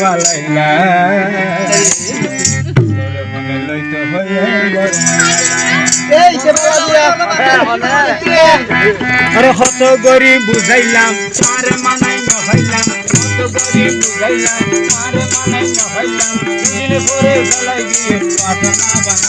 বালাইলা লইতে হয়ে আরে কত গরিব বুঝাইলাম আরে মানাই নহইলাম বুঝাইলাম আরে মানাই নহইলাম দিল করে ফেলাই দিয়ে পাতা বানা।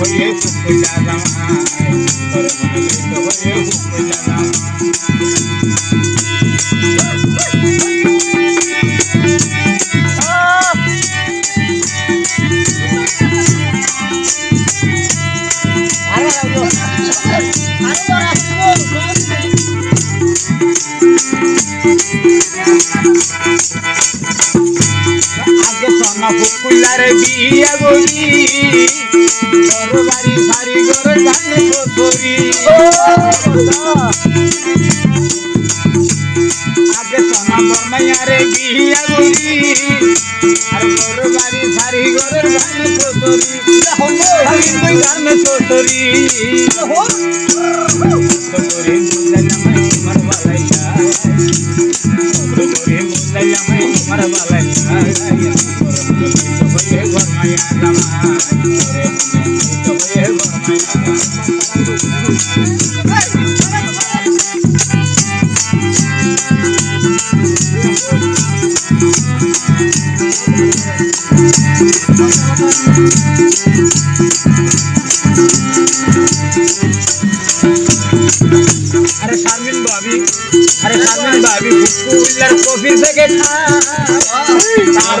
হয়ে মনে লইতে হয়ে খুব কইলা জামাই সোনা ফুকুলার বিয়া গরি তোর বাড়ি সারি ঘর জানে শ্বশুরি আগে সোনা বর্মাইয়ারে বিয়া গরি আর তোর বাড়ি সারি ঘর জানে শ্বশুরি খালি তুই আরে শারমিন ভাবি কুইলার কফি থেকে তার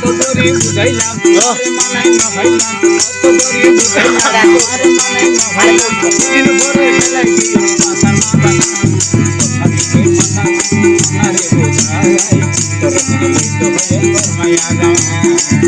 কত গরিব বুঝাইলাম মানাই না হইলাম কত গরিব বুঝাইলাম মানাই না হইলাম দিন ভরে মাথার মাথা আমি কই মাথা আরে বোঝাই তোর মনে লইতে হয়ে তোর মায়া যাওয়া